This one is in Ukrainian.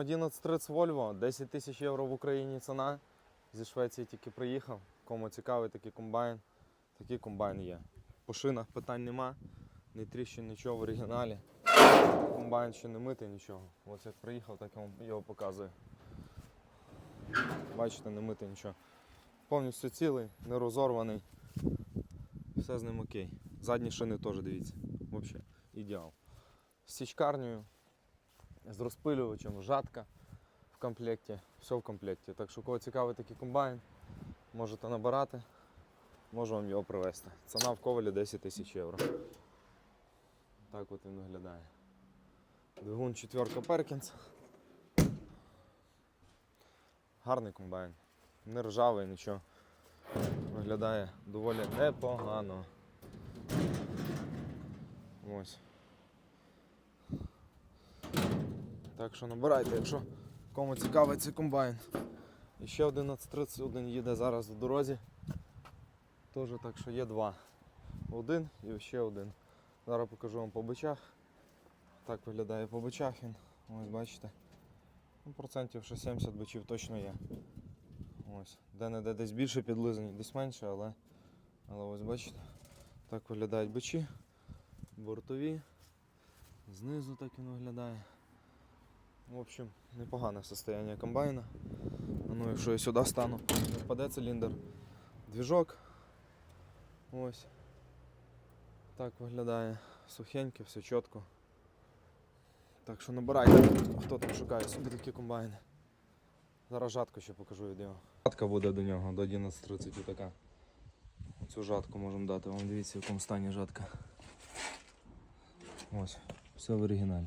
1130 Volvo, 10 тисяч євро в Україні ціна. Зі Швеції тільки приїхав. Кому цікавий такий комбайн, такий комбайн є. По шинах питань нема, не тріщин нічого в оригіналі. Комбайн ще не митий нічого. Ось як приїхав, так я вам його показую. Бачите, не митий нічого. Повністю цілий, не розорваний. Все з ним окей. Задні шини теж дивіться. Взагалі ідеал. З січкарнею, з розпилювачем, жатка в комплекті, все в комплекті. Так що кого цікавий такий комбайн, можете набирати, можу вам його привезти. Ціна в ковалі 10 тисяч євро. Так от він виглядає. Двигун четверка Перкінс. Гарний комбайн. Не ржавий, нічого. Виглядає доволі непогано. Ось. Так що набирайте, якщо кому цікавий цей комбайн. І ще 1131 їде зараз в дорозі. Теж так що є два. Один і ще один. Зараз покажу вам по бичах. Так виглядає по бичах він. Ось бачите. Ну, процентів ще 70 бичів точно є. Ось. Де-не-де десь більше підлизані, десь менше, але, але ось бачите. Так виглядають бичі. Бортові. Знизу так він виглядає. В общем, непогане состояние комбайна. Ну, якщо я сюди стану, не впаде циліндр. Двіжок. Ось. Так виглядає. Сухеньке, все чітко. Так що набирайте, хто там шукає собі такі комбайни. Зараз жатку ще покажу відео. Жатка буде до нього, до 11.30 така. Цю жатку можемо дати. Вам дивіться, в якому стані жатка. Ось, все в оригіналі.